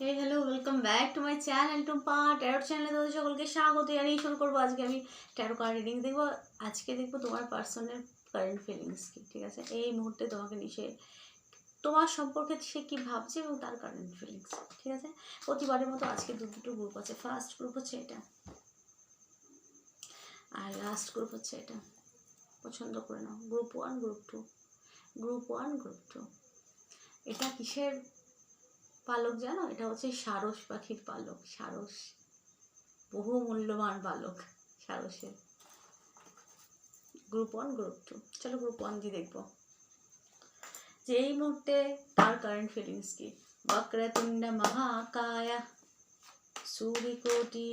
Hey hello welcome back to my channel Tumpa tarot চ্যানেলে তোমাদের সকলকে স্বাগত জানিয়ে শুরু করব। আজকে আমি ট্যারো কার্ড রিডিং দেখব। আজকে দেখব তোমার পার্সনের কারেন্ট ফিলিংস কি, ঠিক আছে? এই মুহূর্তে তোমাকে নিয়ে তোমার সম্পর্কে সে কী ভাবছে এবং তার কারেন্ট ফিলিংস ঠিক আছে? প্রতিবারের মতো আজকে দু দুটো গ্রুপ আছে। ফার্স্ট গ্রুপ হচ্ছে এটা। আর লাস্ট গ্রুপ হচ্ছে এটা। পছন্দ করে নাও। Group one group two group one group two এটা কিসের পালক জানো? এটা হচ্ছে সারস পাখির পালক, সারস। বহু মূল্যবান পালক, সারসের। গ্রুপ ওয়ান গ্রুপ টু চলো গ্রুপ ওয়ান দিয়ে দেখব। যে এই মুহূর্তে তার কারেন্ট ফিলিংস কি? বক্রতুণ্ড মহাকায় সূর্যকোটি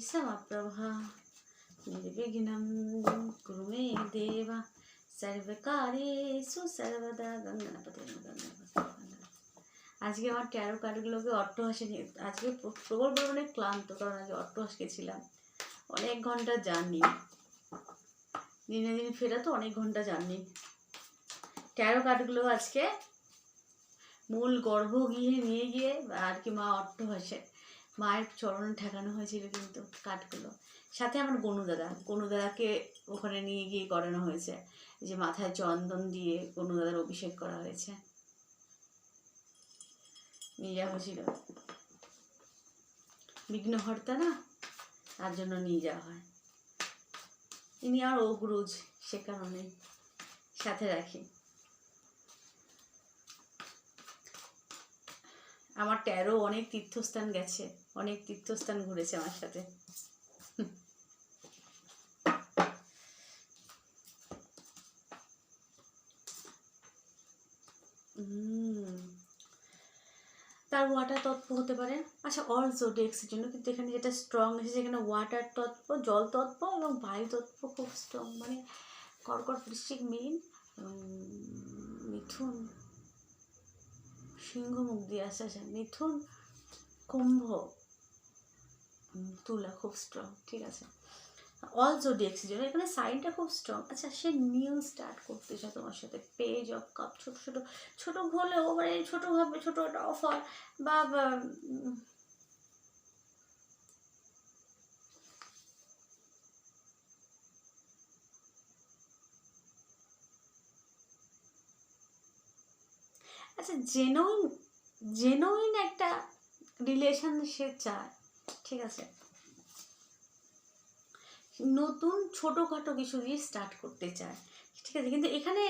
সমপ্রভা। নির্বিঘ্নম কুরু মে দেবা। সর্বকার্যেষু সর্বদা গঙ্গনপতি গঙ্গনপতি। আজকে আমার ট্যারো কার্ডগুলোকে অট্টহাসে আজকে প্রবল পরিমাণে ক্লান্ত কারণ আজকে অট্টহাস গেছিলাম অনেক ঘণ্টা জার্নি। দিনে দিনে ফেরা তো অনেক ঘণ্টা জার্নি। ট্যারো কার্ডগুলো আজকে মূল গর্ভ গিয়ে নিয়ে গিয়ে আর কি মা অট্টহাসে মায়ের চরণে ঠেকানো হয়েছিল কিন্তু কাঠগুলো সাথে আমার গনু দাদা, গনু দাদাকে ওখানে নিয়ে গিয়ে করানো হয়েছে। যে মাথায় চন্দন দিয়ে গনু দাদার অভিষেক করা হয়েছে। নিয়ে যাওয়া হয়েছিল বিঘ্নহর্তা না? তার জন্য নিয়ে যাওয়া হয়। ইনি আর অগ্রুজ সে কারণে সাথে রাখি। আমার ট্যারো অনেক তীর্থস্থান গেছে, অনেক তীর্থস্থান ঘুরেছে আমার সাথে। হুম তার ওয়াটার তত্ত্ব হতে পারে। আচ্ছা অল জোডিয়াক্সের জন্য কিন্তু এখানে যেটা স্ট্রং এসেছে, এখানে ওয়াটার তত্ত্ব জল তত্ত্ব এবং বায়ু তত্ত্ব খুব স্ট্রং মানে কর্কট বৃশ্চিক মেইন মিথুন সিংহ মুখ দিয়ে আসে আসে, মিথুন কুম্ভ তুলা খুব স্ট্রং ঠিক আছে। অল জোডিয়াক্সের জন্য এখানে সাইনটা খুব স্ট্রং আচ্ছা সে নিউ স্টার্ট করতে চায় তোমার সাথে। পেজ অফ কাপ ছোট ছোট ছোট হলেও মানে ছোটোভাবে ছোটো একটা অফার বা, আচ্ছা জেনুইন জেনুইন একটা রিলেশন সে চায়। ঠিক আছে? নতুন ছোটোখাটো কিছু দিয়ে স্টার্ট করতে চায়। ঠিক আছে? কিন্তু এখানে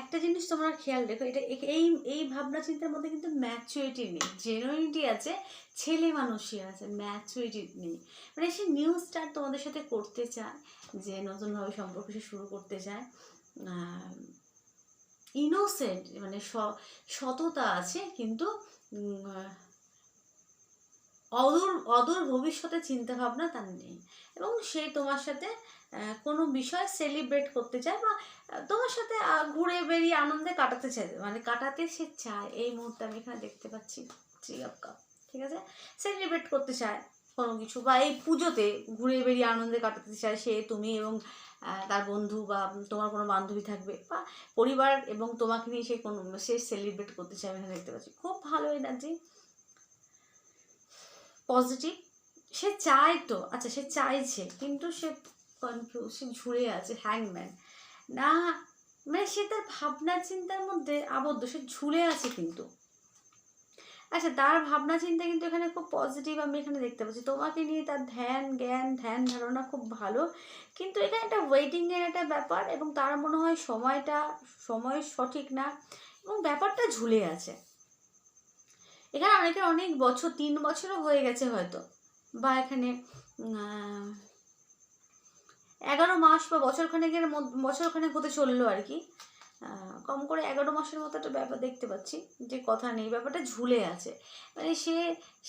একটা জিনিস তোমরা খেয়াল রেখো, এটা এই এই ভাবনা চিন্তার মধ্যে কিন্তু ম্যাচুরিটি নেই। জেনুইনিটি আছে, ছেলে মানুষই আছে ম্যাচুরিটি নেই। মানে সে নিউ স্টার্ট তোমাদের সাথে করতে চায়, যে নতুনভাবে সম্পর্ক সে শুরু করতে চায় ইনোসেন্ট মানে সততা আছে, কিন্তু অদূর অদূর ভবিষ্যতে চিন্তা ভাবনা তার নেই। এবং সে তোমার সাথে কোনো বিষয় সেলিব্রেট করতে চায় বা তোমার সাথে ঘুরে বেরিয়ে আনন্দে কাটাতে চায়। মানে কাটাতে সে চায়। এই মুহূর্তে আমি এখানে দেখতে পাচ্ছি কাপ ঠিক আছে? সেলিব্রেট করতে চায় কোনো কিছু বা এই পুজোতে ঘুরে বেরিয়ে আনন্দে কাটাতে চায় সে, তুমি এবং তার বন্ধু বা তোমার কোনো বান্ধবী থাকবে বা পরিবার এবং তোমাকে নিয়ে সে কোনো, সে সেলিব্রেট করতে চায়। আমি এখানে দেখতে পাচ্ছি। খুব ভালো এনার্জি পজিটিভ সে চায় তো। আচ্ছা সে চাইছে, কিন্তু সে কনফিউজ সে ঝুড়ে আছে হ্যাংম্যান না মানে সে তার ভাবনা চিন্তার মধ্যে আবদ্ধ, সে ঝুলে আছে কিন্তু। আচ্ছা তার ভাবনা চিন্তা কিন্তু এখানে খুব পজিটিভ আমি এখানে দেখতে পাচ্ছি। তোমাকে নিয়ে তার ধ্যান, জ্ঞান, ধ্যান ধারণা খুব ভালো, কিন্তু এখানে একটা ওয়েটিংয়ের একটা ব্যাপার এবং তার মনে হয় সময়টা, সময় সঠিক না এবং ব্যাপারটা ঝুলে আছে। এখানে অনেকের অনেক বছর, তিন বছরও হয়ে গেছে হয়তো। বা এখানে এগারো মাস বা বছরখানেকের বছরখানেক হতে চলল আর কি। কম করে এগারো মাসের মতো একটা ব্যাপার দেখতে পাচ্ছি, যে কথা নেই, ব্যাপারটা ঝুলে আছে। মানে সে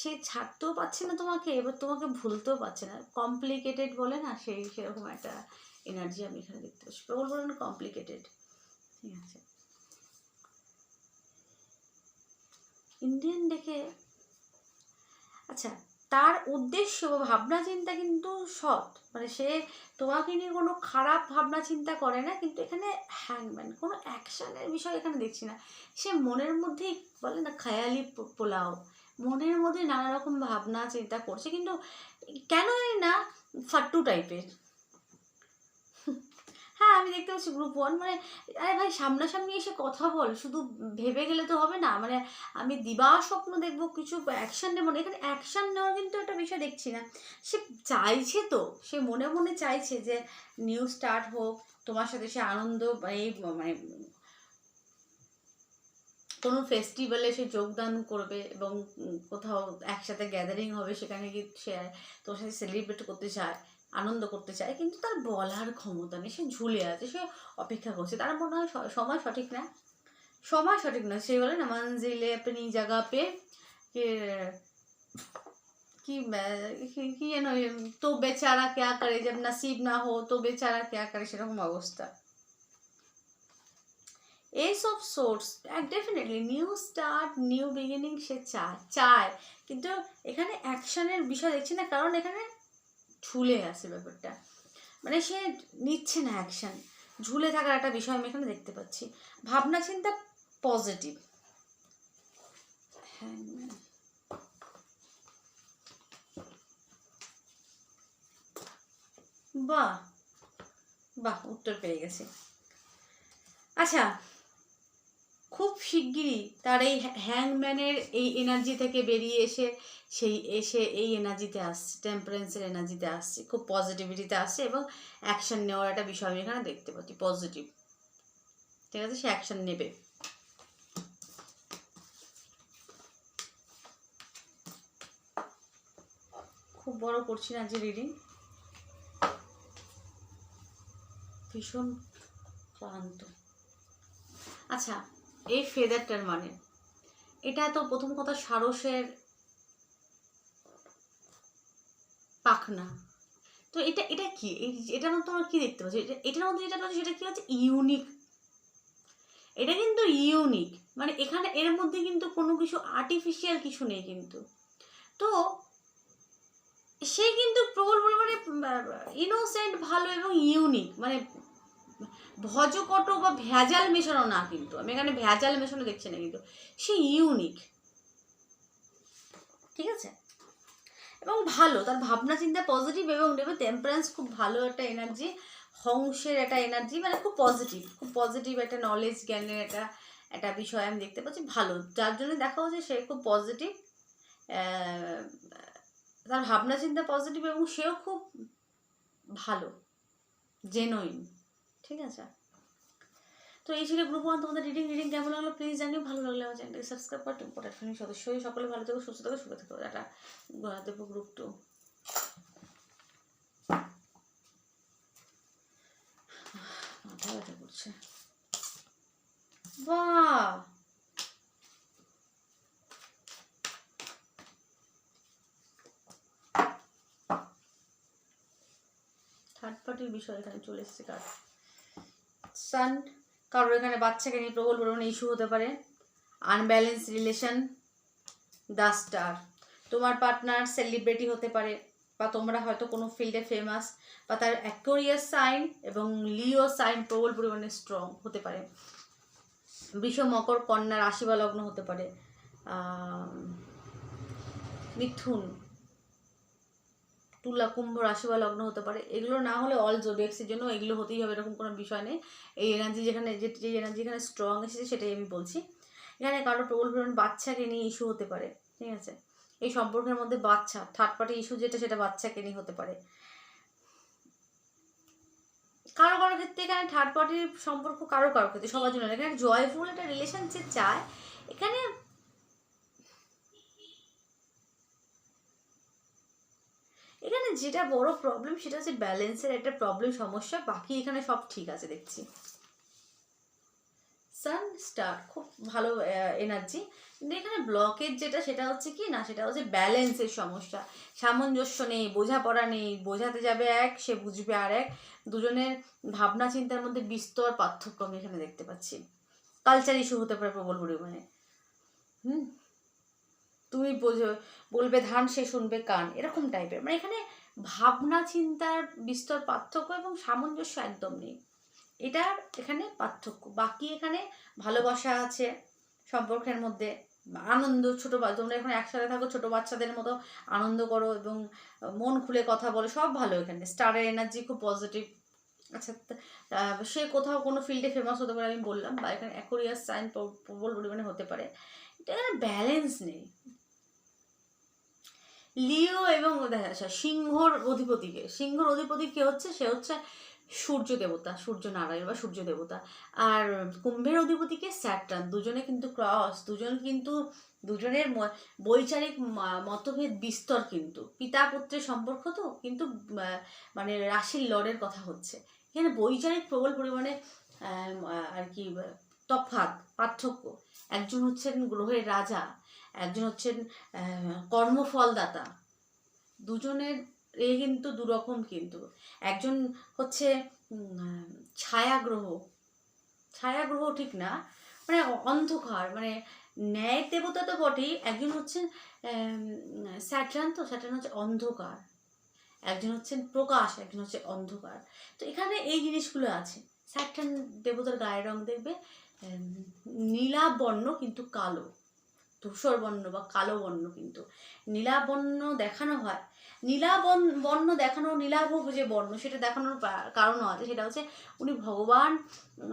সে ছাড়তেও পারছে না তোমাকে, এবার তোমাকে ভুলতেও পারছে না। কমপ্লিকেটেড বলে না সেই সেরকম একটা এনার্জি আমি এখানে দেখতে পাচ্ছি। প্রবল বলেন কমপ্লিকেটেড ঠিক আছে। ইন্ডিয়ান দেখে। আচ্ছা তার উদ্দেশ্য ভাবনা চিন্তা কিন্তু সৎ। মানে সে তোমাকে নিয়ে কোনো খারাপ ভাবনা চিন্তা করে না, কিন্তু এখানে হ্যাংম্যান কোনো অ্যাকশানের বিষয় এখানে দেখছি না। সে মনের মধ্যেই বলে না, খায়ালি পোলাও। মনের মধ্যে নানা রকম ভাবনা চিন্তা করছে, কিন্তু কেন জানি না, ফাট্টু টাইপের হ্যাঁ আমি দেখতে পাচ্ছি গ্রুপ ওয়ান মানে আরে ভাই, সামনাসামনি এসে কথা বল, শুধু ভেবে গেলে তো হবে না মানে আমি দিবা স্বপ্ন দেখব, কিছু অ্যাকশন নেব না, এখানে অ্যাকশন নেওয়ার কিন্তু একটা বিষয় দেখছি না। সে চাইছে তো, সে মনে মনে চাইছে যে নিউ স্টার্ট হোক, তোমার সাথে সে আনন্দ, এই মানে কোনো ফেস্টিভ্যালে সে যোগদান করবে এবং কোথাও একসাথে গ্যাদারিং হবে, সেখানে গিয়ে সে, তোর সাথে সেলিব্রেট করতে চায় আনন্দ করতে চায়, কিন্তু তার বলার ক্ষমতা নেই। সে ঝুলে আছে, সে অপেক্ষা করছে। তার মনে হয় সময় সঠিক না। সময় সঠিক না। সে বলে না মানজিলে আপনি জায়গা পে, কি যেন তো বেচারা কে করে, যে নাসিব না হো, তো বেচারা কে করে? সেরকম অবস্থা। এইসব source definitely new start new beginning সে চায় চায়। কিন্তু এখানে অ্যাকশনের বিষয় দেখছি না, কারণ এখানে ঝুলে আছে ব্যাপারটা। মানে সে নিচ্ছে না অ্যাকশন ঝুলে থাকার একটা বিষয় আমি এখানে দেখতে পাচ্ছি। ভাবনা চিন্তা পজিটিভ হ্যাঁ বাহ বাহ, উত্তর পেয়ে গেছে। আচ্ছা খুব শিগগিরই তার এই হ্যাংম্যানের এই এনার্জি থেকে বেরিয়ে এসে, সেই এসে এই এনার্জিতে আসছে, টেম্পারেন্সের এনার্জিতে আসছে, খুব পজিটিভিটিতে আসছে এবং অ্যাকশান নেওয়ার একটা বিষয় আমি এখানে দেখতে পাচ্ছি, পজিটিভ। ঠিক আছে, সে অ্যাকশন নেবে। খুব বড় করছি না যে রিডিং। ভীষণ ক্লান্ত। আচ্ছা এই ফেদারটার মানে। এটা তো প্রথম কথা সারসের পাখনা। তো এটা এটা কি? এটার মধ্যে তোমরা কি দেখতে পাচ্ছ? এটা- এটার মধ্যে যেটা পাচ্ছ সেটা কি হচ্ছে? ইউনিক এটা কিন্তু ইউনিক মানে এখানে এর মধ্যে কিন্তু কোনো কিছু আর্টিফিশিয়াল কিছু নেই কিন্তু। তো সে কিন্তু প্রবল পরিমাণে ইনোসেন্ট ভালো এবং ইউনিক মানে ভজকট বা ভেজাল মেশানো না কিন্তু। আমি এখানে ভেজাল মেশানো দেখছি না কিন্তু। সে ইউনিক ঠিক আছে? এবং ভালো, তার ভাবনা চিন্তা পজিটিভ এবং নেবে টেম্পারেন্স খুব ভালো একটা এনার্জি হংসের একটা এনার্জি মানে খুব পজিটিভ খুব পজিটিভ একটা নলেজ জ্ঞানের একটা একটা বিষয় আমি দেখতে পাচ্ছি, ভালো। যার জন্য দেখা হচ্ছে সে খুব পজিটিভ তার ভাবনা চিন্তা পজিটিভ এবং সেও খুব ভালো জেনুইন ঠিক আছে? তো এই ছিল গ্রুপ ওয়ান তোমাদের রিডিং রিডিং কেমন লাগল? প্লিজ জানিও, ভালো লাগলে আমার চ্যানেলটাকে সাবস্ক্রাইব করো ইম্পর্টেন্ট ফ্রেন্ড সদস্যই। সকলে ভালো থেকো, সুস্থ থেকো, সুখে থেকো। এটা দেবো গ্রুপ টু মাথা ব্যথা করছে। বাহ! থার্ড পার্টির বিষয় এখানে চলে এসেছে, কার? সান কারোর এখানে বাচ্চাকে নিয়ে প্রবল পরিমাণে ইস্যু হতে পারে। আনব্যালেন্স রিলেশন দ্য স্টার তোমার পার্টনার সেলিব্রিটি হতে পারে, বা তোমরা হয়তো কোনো ফিল্ডে ফেমাস বা তার অ্যাকোরিয়াস সাইন এবং লিও সাইন প্রবল পরিমাণে স্ট্রং হতে পারে। বিষ মকর কন্যা রাশি বা লগ্ন হতে পারে। মিথুন। তুলা, কুম্ভ, রাশি বা লগ্ন হতে পারে। এগুলো না হলে অল জোডিয়াক্সের জন্য এগুলো হতেই হবে, এরকম কোনো বিষয় নেই। এই এনার্জি যেখানে, যে যে এনার্জি এখানে স্ট্রং এসেছে সেটাই আমি বলছি। এখানে কারও প্রবল পরিমাণ বাচ্চাকে নিয়ে ইস্যু হতে পারে, ঠিক আছে? এই সম্পর্কের মধ্যে বাচ্চা থার্ড পার্টি ইস্যু যেটা, সেটা বাচ্চাকে নিয়ে হতে পারে। কারও কারও ক্ষেত্রে এখানে থার্ড পার্টির সম্পর্ক কারও কারও ক্ষেত্রে সবার জন্য এখানে জয়ফুল একটা রিলেশন যে চায়। এখানে এখানে যেটা বড় প্রবলেম সেটা হচ্ছে ব্যালেন্সের একটা প্রবলেম সমস্যা। বাকি এখানে সব ঠিক আছে, দেখছি। সান স্টার খুব ভালো এনার্জি এখানে ব্লকের যেটা, সেটা হচ্ছে কি? না, সেটা হচ্ছে ব্যালেন্সের সমস্যা। সামঞ্জস্য নেই, বোঝাপড়া নেই, বোঝাতে যাবে এক, সে বুঝবে আর এক। দুজনের ভাবনা চিন্তার মধ্যে বিস্তর পার্থক্য আমি এখানে দেখতে পাচ্ছি। কালচার ইস্যু হতে পারে প্রবল পরিমাণে। হুম? তুমি বোঝো বলবে ধান সে শুনবে কান, এরকম টাইপের মানে এখানে ভাবনা, চিন্তার বিস্তর পার্থক্য এবং সামঞ্জস্য একদম নেই। এটার এখানে পার্থক্য। বাকি এখানে ভালোবাসা আছে সম্পর্কের মধ্যে, আনন্দ, ছোটো তোমরা এখন একসাথে থাকো, ছোটো বাচ্চাদের মতো আনন্দ করো এবং মন খুলে কথা বলো, সব ভালো এখানে। স্টারের এনার্জি খুব পজিটিভ আচ্ছা সে কোথাও কোনো ফিল্ডে ফেমাস হতে পারে, আমি বললাম, বা এখানে অ্যাকোরিয়াস সাইন প্রবল পরিমাণে হতে পারে। এটা এখানে ব্যালেন্স নেই। লিও এবং দেখা সিংহর অধিপতিকে সিংহর অধিপতি কে হচ্ছে? সে হচ্ছে সূর্য দেবতা, সূর্য নারায়ণ বা সূর্য দেবতা। আর কুম্ভের অধিপতিকে স্যাটার্ন। দুজনে কিন্তু ক্রস, দুজন কিন্তু, দুজনের বৈচারিক মতভেদ বিস্তর কিন্তু। পিতা পুত্রের সম্পর্ক তো, কিন্তু মানে রাশির লড়ের কথা হচ্ছে। এখানে বৈচারিক প্রবল পরিমাণে আর কি, তফাৎ, পার্থক্য। একজন হচ্ছেন গ্রহের রাজা একজন হচ্ছেন কর্মফলদাতা। দুজনের এ কিন্তু দুরকম কিন্তু। একজন হচ্ছে ছায়াগ্রহ। ছায়াগ্রহ ঠিক না মানে অন্ধকার মানে ন্যায় দেবতা তো বটেই। একজন হচ্ছেন স্যাটার্ন তো স্যাটার্ন হচ্ছে অন্ধকার। একজন হচ্ছেন প্রকাশ একজন হচ্ছে অন্ধকার। তো এখানে এই জিনিসগুলো আছে। স্যাটার্ন দেবতার গায়ের রং দেখবে উম, নীলাভ বর্ণ কিন্তু কালো। ধূসর বর্ণ বা কালো বর্ণ কিন্তু। নীলাভ বর্ণ দেখানো হয়। নীলাভ বর্ণ- দেখানো নীলাভ যে বর্ণ, সেটা দেখানোর কারণও আছে, সেটা হচ্ছে উনি ভগবান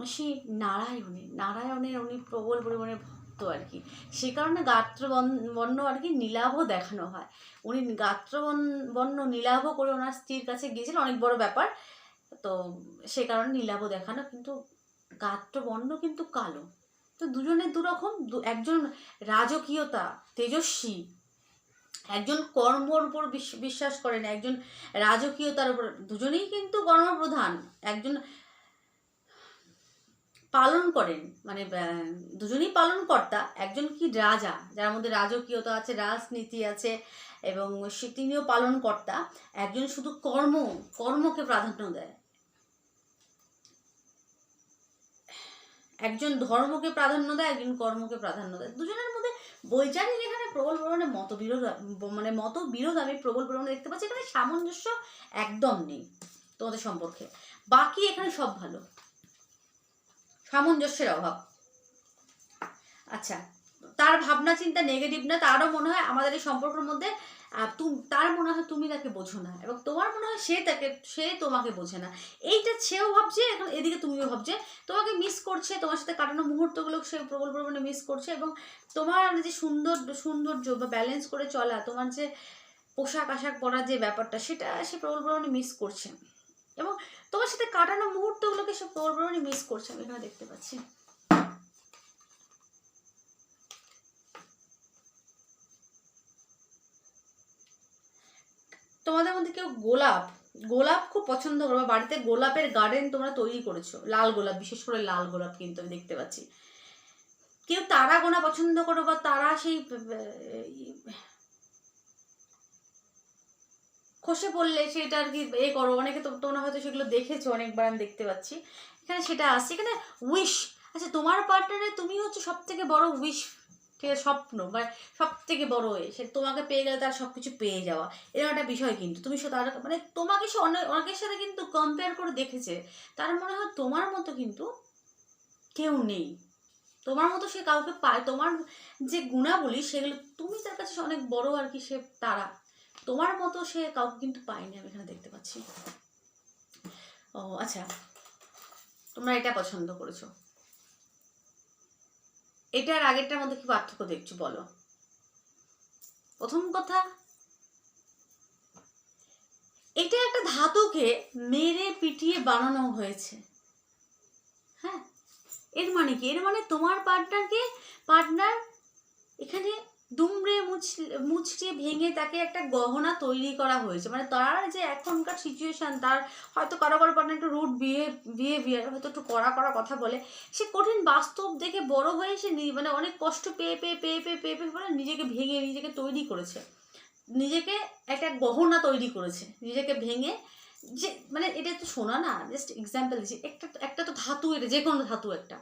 শ্রী নারায়ণের নারায়ণের উনি প্রবল পরিমাণে ভক্ত আর কি। সে কারণে গাত্র বর্ণ- আর কি নীলাভও দেখানো হয়। উনি গাত্র বর্ণ- বর্ণ নীলাভ করে ওনার স্ত্রীর কাছে গিয়েছিলেন অনেক বড় ব্যাপার। তো সে কারণে নীলাভ দেখানো, কিন্তু গাত্র বর্ণ কিন্তু কালো। তো দুজনের দুরকম একজন রাজকীয়তা, তেজস্বী, একজন কর্মর উপর বিশ- বিশ্বাস করেন, একজন রাজকীয়তার উপর, দুজনেই কিন্তু কর্মপ্রধান, একজন পালন করেন মানে দুজনেই পালন কর্তা একজন কি রাজা, যার মধ্যে রাজকীয়তা আছে, রাজনীতি আছে, এবং তিনিও পালন কর্তা একজন শুধু কর্ম, কর্মকে প্রাধান্য দেয়। একজন ধর্মকে প্রাধান্য দেয়, একজন কর্মকে প্রাধান্য দেয়। দুজনের মধ্যে বৈচারিক এখানে প্রবল পরিমাণে মতবিরোধ মানে মতবিরোধ আমি প্রবল পরিমাণে দেখতে পাচ্ছি। এখানে সামঞ্জস্য একদম নেই তোমাদের সম্পর্কে। বাকি এখানে সব ভালো। সামঞ্জস্যের অভাব। আচ্ছা তার ভাবনা চিন্তা নেগেটিভ না, তারও মনে হয় আমাদের এই সম্পর্কের মধ্যে তুম- তার মনে হয় তুমি তাকে বোঝো না এবং তোমার মনে হয় সে তাকে, সে তোমাকে বোঝে না। এইটা সেও ভাবছে, এখন এদিকে তুমিও ভাবছে। তোমাকে মিস করছে, তোমার সাথে কাটানো মুহূর্তগুলো সে প্রবল পরিমাণে মিস করছে এবং তোমার যে সুন্দর, সৌন্দর্য বা ব্যালেন্স করে চলা, তোমার যে পোশাক আশাক পরার যে ব্যাপারটা, সেটা সে প্রবল পরিমাণে মিস করছে। এবং তোমার সাথে কাটানো মুহূর্তগুলোকে সে প্রবল পরিমাণে মিস করছে, আমি এখানে দেখতে পাচ্ছি। তোমাদের মধ্যে কেউ গোলাপ? গোলাপ খুব পছন্দ করো বাড়িতে গোলাপের গার্ডেন তোমরা তৈরি করেছ, লাল গোলাপ, বিশেষ করে লাল গোলাপ কিন্তু আমি দেখতে পাচ্ছি। কেউ তারা গোনা পছন্দ করো, বা তারা সেই খসে পড়লে সেটা আর কি এ করো। অনেকে তো তোমরা হয়তো সেগুলো দেখেছ, অনেকবার আমি দেখতে পাচ্ছি। এখানে সেটা আসছে এখানে উইশ আচ্ছা তোমার পার্টনারে তুমি হচ্ছে সব থেকে বড় উইশ ঠিক আছে, স্বপ্ন মানে সব থেকে বড় এ, সে তোমাকে পেয়ে গেলে তার সব কিছু পেয়ে যাওয়া, এরকম একটা বিষয় কিন্তু। তুমি তার মানে তোমাকে সে অনেক, অনেকের সাথে কিন্তু কম্পেয়ার করে দেখেছে, তার মনে হয় তোমার মতো কিন্তু কেউ নেই। তোমার মতো সে কাউকে পায়, তোমার যে গুণাবলী, সেগুলো তুমি তার কাছে অনেক বড় আর কি, সে তারা। তোমার মতো সে কাউকে কিন্তু পায়নি, আমি এখানে দেখতে পাচ্ছি। ও আচ্ছা তোমরা এটা পছন্দ করেছ। এটার আগেরটার মধ্যে কি পার্থক্য দেখছ বলো? প্রথম কথা, এটা একটা ধাতুকে মেরে পিটিয়ে বানানো হয়েছে। হ্যাঁ? এর মানে কি? এর মানে তোমার পার্টনারকে পার্টনার এখানে দুমড়ে মুচ মুচড়ে ভেঙে তাকে একটা গহনা তৈরি করা হয়েছে। মানে তার যে এখনকার সিচুয়েশান তার হয়তো কারও কারও পার্টনার একটু রুট বিহেভ বিহেভিয়ার হয়তো একটু কড়া কড়া কথা বলে, সে কঠিন বাস্তব দেখে বড় হয়ে সে মানে অনেক কষ্ট পেয়ে পেয়ে পেয়ে পেয়ে পেয়ে পেয়ে পরে নিজেকে ভেঙে, নিজেকে তৈরি করেছে। নিজেকে একটা গহনা তৈরি করেছে। নিজেকে ভেঙে যে মানে এটা তো শোনা না জাস্ট এক্সাম্পল দিচ্ছি। একটা একটা তো ধাতু এটা যে কোনো ধাতু একটা।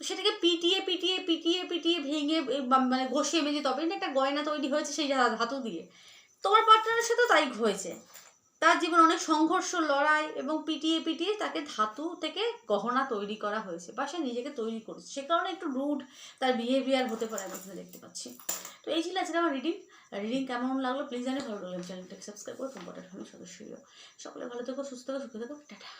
সেটাকে পিটিয়ে পিটিয়ে পিটিয়ে পিটিয়ে ভেঙে মানে ঘষিয়ে মেজে তবে না একটা গয়না তৈরি হয়েছে সেই ধাতু দিয়ে। তোমার পার্টনারের সাথেও তাই হয়েছে। তার জীবনে অনেক সংঘর্ষ, লড়াই এবং পিটিয়ে পিটিয়ে তাকে ধাতু থেকে গহনা তৈরি করা হয়েছে বা সে নিজেকে তৈরি করেছে। সে কারণে একটু রুড তার বিহেভিয়ার হতে পারে আমি দেখতে পাচ্ছি। তো এই ছিল আজকে আমার রিডিং রিডিং কেমন লাগল প্লিজ জানি ভালো লাগল চ্যানেলটাকে সাবস্ক্রাইব করো সদস্য সকলে ভালো থেকো, সুস্থ থেকো, সুখে থেকো। টাটা।